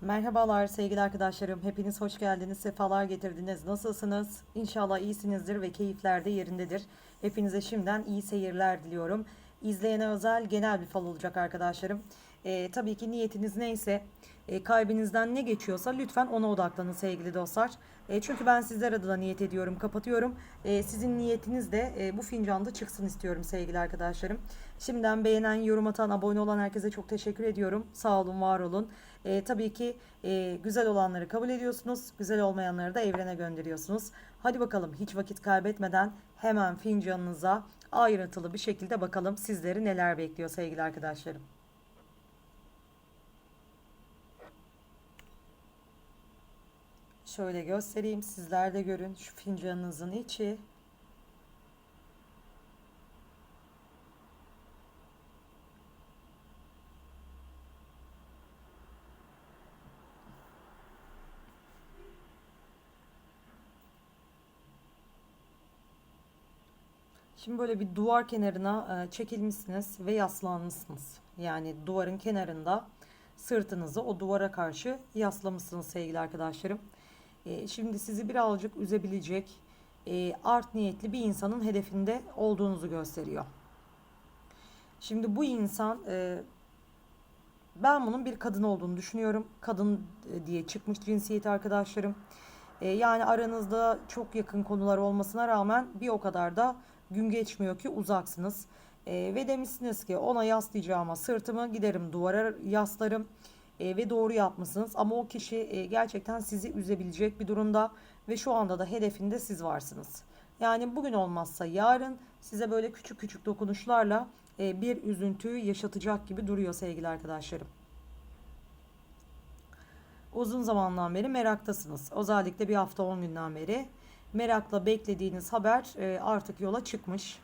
Merhabalar sevgili arkadaşlarım. Hepiniz hoş geldiniz. Sefalar getirdiniz. Nasılsınız? İnşallah iyisinizdir ve keyifler de yerindedir. Hepinize şimdiden iyi seyirler diliyorum. İzleyene özel genel bir fal olacak arkadaşlarım. Ee, tabii ki niyetiniz neyse, e, kalbinizden ne geçiyorsa lütfen ona odaklanın sevgili dostlar. E, çünkü ben sizler adına niyet ediyorum, kapatıyorum. E, sizin niyetiniz de e, bu fincanda çıksın istiyorum sevgili arkadaşlarım. Şimdiden beğenen, yorum atan, abone olan herkese çok teşekkür ediyorum. Sağ olun, var olun. E, tabii ki e, güzel olanları kabul ediyorsunuz, güzel olmayanları da evrene gönderiyorsunuz. Hadi bakalım hiç vakit kaybetmeden hemen fincanınıza ayrıntılı bir şekilde bakalım sizleri neler bekliyor sevgili arkadaşlarım. Şöyle göstereyim sizler de görün şu fincanınızın içi. Şimdi böyle bir duvar kenarına e, çekilmişsiniz ve yaslanmışsınız. Yani duvarın kenarında sırtınızı o duvara karşı yaslamışsınız sevgili arkadaşlarım. E, Şimdi sizi birazcık üzebilecek e, art niyetli bir insanın hedefinde olduğunuzu gösteriyor. Şimdi bu insan ben bunun bir kadın olduğunu düşünüyorum. Kadın diye çıkmış cinsiyet arkadaşlarım. Yani aranızda çok yakın konular olmasına rağmen bir o kadar da gün geçmiyor ki uzaksınız. E, ve demişsiniz ki ona yaslayacağıma sırtımı giderim duvara yaslarım. E, ve doğru yapmışsınız. Ama o kişi e, gerçekten sizi üzebilecek bir durumda ve şu anda da hedefinde siz varsınız. Yani bugün olmazsa yarın size böyle küçük küçük dokunuşlarla e, bir üzüntüyü yaşatacak gibi duruyor sevgili arkadaşlarım. Uzun zamandan beri meraktasınız. Özellikle bir hafta 10 günden beri merakla beklediğiniz haber e, artık yola çıkmış.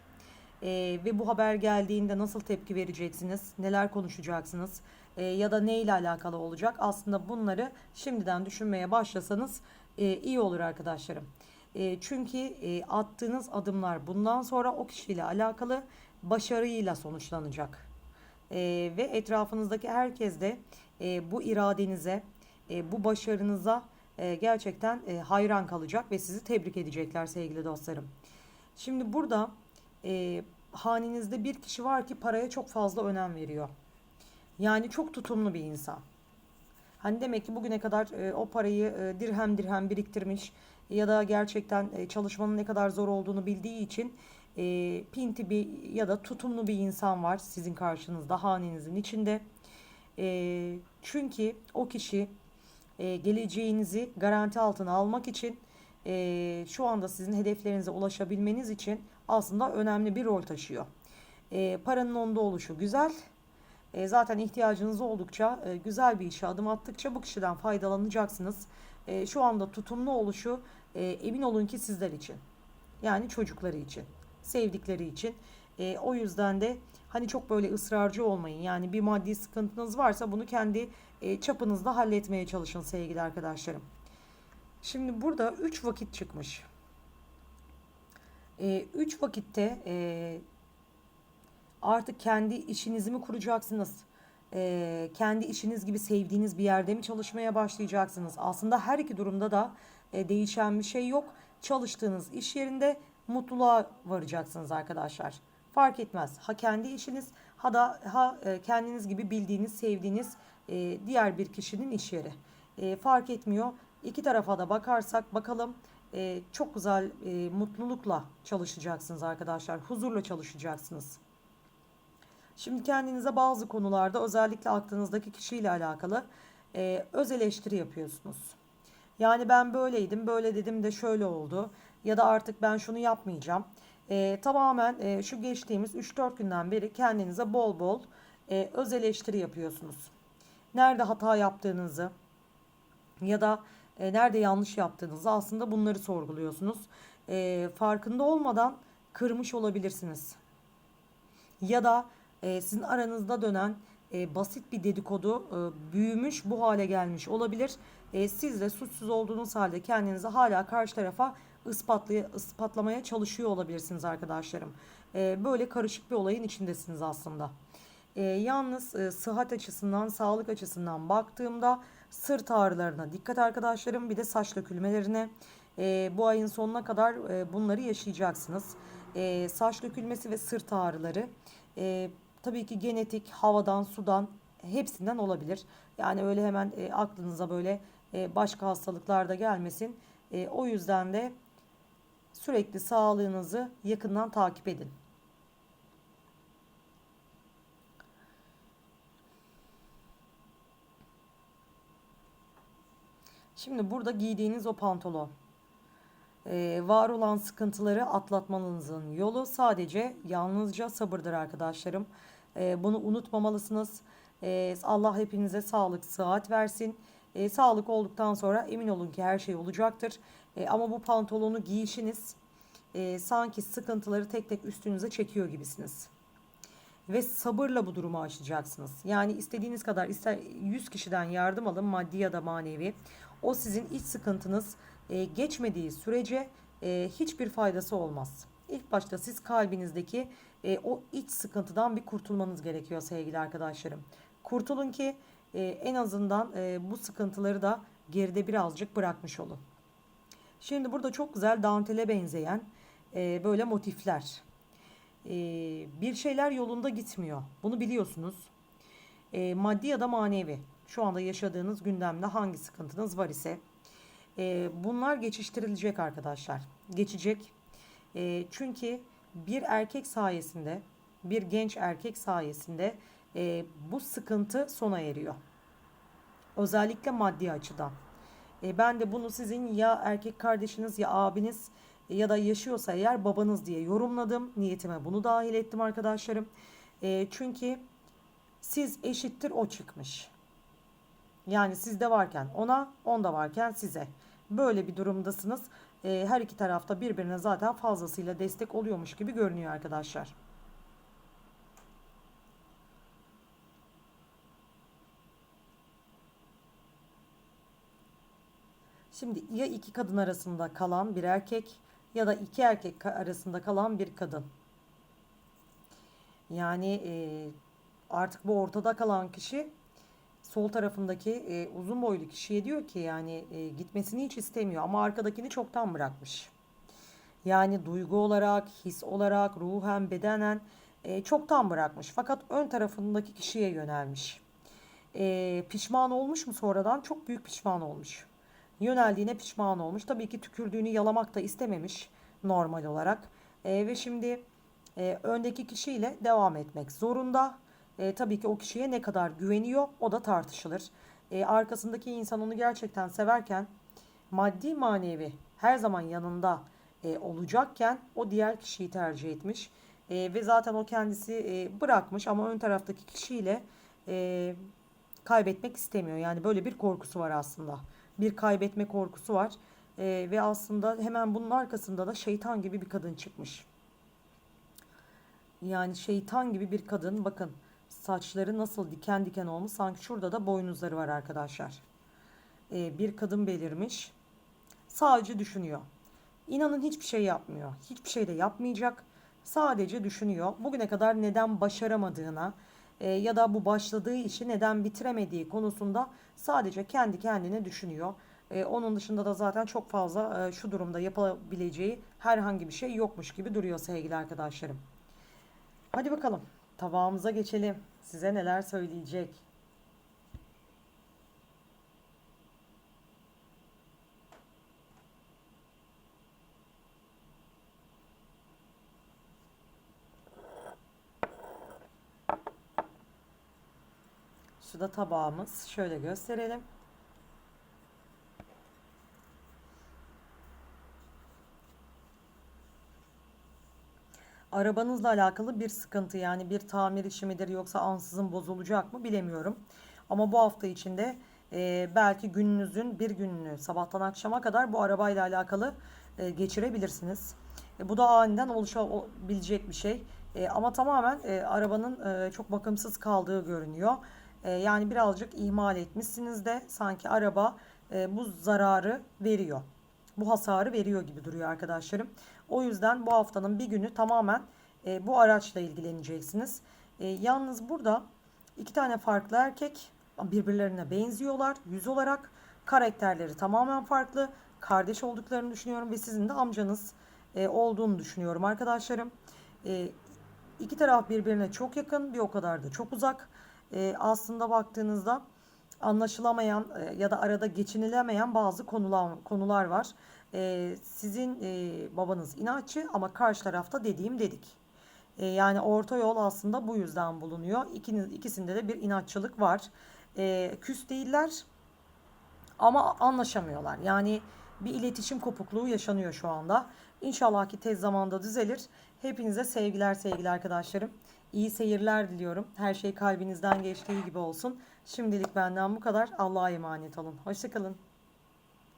E, ve bu haber geldiğinde nasıl tepki vereceksiniz, neler konuşacaksınız e, ya da ne ile alakalı olacak? Aslında bunları şimdiden düşünmeye başlasanız e, iyi olur arkadaşlarım. E, çünkü e, attığınız adımlar bundan sonra o kişiyle alakalı başarıyla sonuçlanacak. E, ve etrafınızdaki herkes de e, bu iradenize, e, bu başarınıza e, gerçekten e, hayran kalacak ve sizi tebrik edecekler sevgili dostlarım. Şimdi burada e, haninizde bir kişi var ki paraya çok fazla önem veriyor. Yani çok tutumlu bir insan. Hani demek ki bugüne kadar e, o parayı e, dirhem dirhem biriktirmiş ya da gerçekten e, çalışmanın ne kadar zor olduğunu bildiği için e, pinti bir ya da tutumlu bir insan var sizin karşınızda hanenizin içinde. E, çünkü o kişi e, geleceğinizi garanti altına almak için e, şu anda sizin hedeflerinize ulaşabilmeniz için aslında önemli bir rol taşıyor. E, paranın onda oluşu güzel. E, zaten ihtiyacınız oldukça e, güzel bir işe adım attıkça bu kişiden faydalanacaksınız. E, şu anda tutumlu oluşu e, emin olun ki sizler için. Yani çocukları için, sevdikleri için. E, o yüzden de hani çok böyle ısrarcı olmayın. Yani bir maddi sıkıntınız varsa bunu kendi e, çapınızda halletmeye çalışın sevgili arkadaşlarım. Şimdi burada 3 vakit çıkmış. 3 vakitte e, artık kendi işinizi mi kuracaksınız? E, kendi işiniz gibi sevdiğiniz bir yerde mi çalışmaya başlayacaksınız? Aslında her iki durumda da e, değişen bir şey yok. Çalıştığınız iş yerinde mutluluğa varacaksınız arkadaşlar. Fark etmez. Ha kendi işiniz ha da ha e, kendiniz gibi bildiğiniz, sevdiğiniz e, diğer bir kişinin iş yeri. E, fark etmiyor. İki tarafa da bakarsak bakalım e, çok güzel e, mutlulukla çalışacaksınız arkadaşlar. Huzurla çalışacaksınız. Şimdi kendinize bazı konularda özellikle aklınızdaki kişiyle alakalı e, öz eleştiri yapıyorsunuz. Yani ben böyleydim, böyle dedim de şöyle oldu. Ya da artık ben şunu yapmayacağım. E, tamamen e, şu geçtiğimiz 3-4 günden beri kendinize bol bol e, öz eleştiri yapıyorsunuz. Nerede hata yaptığınızı ya da e, nerede yanlış yaptığınızı aslında bunları sorguluyorsunuz. E, farkında olmadan kırmış olabilirsiniz. Ya da e, sizin aranızda dönen e, basit bir dedikodu e, büyümüş bu hale gelmiş olabilir. E, siz de suçsuz olduğunuz halde kendinizi hala karşı tarafa ispatlay ispatlamaya çalışıyor olabilirsiniz arkadaşlarım. E, böyle karışık bir olayın içindesiniz aslında. E, yalnız e, sıhhat açısından, sağlık açısından baktığımda sırt ağrılarına dikkat arkadaşlarım. Bir de saç dökülmelerine. E, bu ayın sonuna kadar e, bunları yaşayacaksınız. Saç dökülmesi ve sırt ağrıları e, tabii ki genetik, havadan, sudan hepsinden olabilir. Yani öyle hemen e, aklınıza böyle başka hastalıklar da gelmesin. O yüzden de sürekli sağlığınızı yakından takip edin. Şimdi burada giydiğiniz o pantolon. Ee, var olan sıkıntıları atlatmanızın yolu sadece yalnızca sabırdır arkadaşlarım. Ee, bunu unutmamalısınız. Ee, Allah hepinize sağlık, sıhhat versin. Ee, sağlık olduktan sonra emin olun ki her şey olacaktır. Ee, ama bu pantolonu giyişiniz e, sanki sıkıntıları tek tek üstünüze çekiyor gibisiniz. Ve sabırla bu durumu aşacaksınız. Yani istediğiniz kadar ister 100 kişiden yardım alın maddi ya da manevi. O sizin iç sıkıntınız e, geçmediği sürece e, hiçbir faydası olmaz. İlk başta siz kalbinizdeki e, o iç sıkıntıdan bir kurtulmanız gerekiyor sevgili arkadaşlarım. Kurtulun ki e, en azından e, bu sıkıntıları da geride birazcık bırakmış olun. Şimdi burada çok güzel dantele benzeyen e, böyle motifler. E, bir şeyler yolunda gitmiyor. Bunu biliyorsunuz. E, maddi ya da manevi. Şu anda yaşadığınız gündemde hangi sıkıntınız var ise e, bunlar geçiştirilecek arkadaşlar. Geçecek. E, çünkü bir erkek sayesinde, bir genç erkek sayesinde e, bu sıkıntı sona eriyor. Özellikle maddi açıdan. E, ben de bunu sizin ya erkek kardeşiniz ya abiniz ya da yaşıyorsa eğer babanız diye yorumladım. Niyetime bunu dahil ettim arkadaşlarım. E, çünkü siz eşittir o çıkmış. Yani sizde varken ona, onda varken size. Böyle bir durumdasınız. E, her iki tarafta birbirine zaten fazlasıyla destek oluyormuş gibi görünüyor arkadaşlar. Şimdi ya iki kadın arasında kalan bir erkek ya da iki erkek arasında kalan bir kadın. Yani e, artık bu ortada kalan kişi sol tarafındaki e, uzun boylu kişiye diyor ki yani e, gitmesini hiç istemiyor ama arkadakini çoktan bırakmış. Yani duygu olarak, his olarak, ruhen, bedenen e, çoktan bırakmış. Fakat ön tarafındaki kişiye yönelmiş. E, pişman olmuş mu sonradan? Çok büyük pişman olmuş. Yöneldiğine pişman olmuş. Tabii ki tükürdüğünü yalamak da istememiş normal olarak. E, ve şimdi e, öndeki kişiyle devam etmek zorunda. E, tabii ki o kişiye ne kadar güveniyor o da tartışılır. E, arkasındaki insan onu gerçekten severken maddi manevi her zaman yanında e, olacakken o diğer kişiyi tercih etmiş. E, ve zaten o kendisi e, bırakmış ama ön taraftaki kişiyle e, kaybetmek istemiyor. Yani böyle bir korkusu var aslında. Bir kaybetme korkusu var. E, ve aslında hemen bunun arkasında da şeytan gibi bir kadın çıkmış. Yani şeytan gibi bir kadın bakın Saçları nasıl diken diken olmuş. Sanki şurada da boynuzları var arkadaşlar. Ee, bir kadın belirmiş. Sadece düşünüyor. İnanın hiçbir şey yapmıyor. Hiçbir şey de yapmayacak. Sadece düşünüyor. Bugüne kadar neden başaramadığına e, ya da bu başladığı işi neden bitiremediği konusunda sadece kendi kendine düşünüyor. E, onun dışında da zaten çok fazla e, şu durumda yapabileceği herhangi bir şey yokmuş gibi duruyor sevgili arkadaşlarım. Hadi bakalım tabağımıza geçelim. Size neler söyleyecek? Şu da tabağımız. Şöyle gösterelim. arabanızla alakalı bir sıkıntı yani bir tamir işi midir yoksa ansızın bozulacak mı bilemiyorum. Ama bu hafta içinde e, belki gününüzün bir gününü sabahtan akşama kadar bu arabayla alakalı e, geçirebilirsiniz. E, bu da aniden oluşabilecek bir şey. E, ama tamamen e, arabanın e, çok bakımsız kaldığı görünüyor. E, yani birazcık ihmal etmişsiniz de sanki araba e, bu zararı veriyor. Bu hasarı veriyor gibi duruyor arkadaşlarım. O yüzden bu haftanın bir günü tamamen e, bu araçla ilgileneceksiniz. E, yalnız burada iki tane farklı erkek birbirlerine benziyorlar yüz olarak. Karakterleri tamamen farklı. Kardeş olduklarını düşünüyorum ve sizin de amcanız e, olduğunu düşünüyorum arkadaşlarım. E, iki taraf birbirine çok yakın bir o kadar da çok uzak. E, aslında baktığınızda anlaşılamayan e, ya da arada geçinilemeyen bazı konular konular var. E, sizin e, babanız inatçı ama karşı tarafta dediğim dedik. E, yani orta yol aslında bu yüzden bulunuyor. İkiniz, ikisinde de bir inatçılık var. E, küs değiller ama anlaşamıyorlar. Yani bir iletişim kopukluğu yaşanıyor şu anda. İnşallah ki tez zamanda düzelir. Hepinize sevgiler sevgili arkadaşlarım. İyi seyirler diliyorum. Her şey kalbinizden geçtiği gibi olsun. Şimdilik benden bu kadar. Allah'a emanet olun. Hoşçakalın.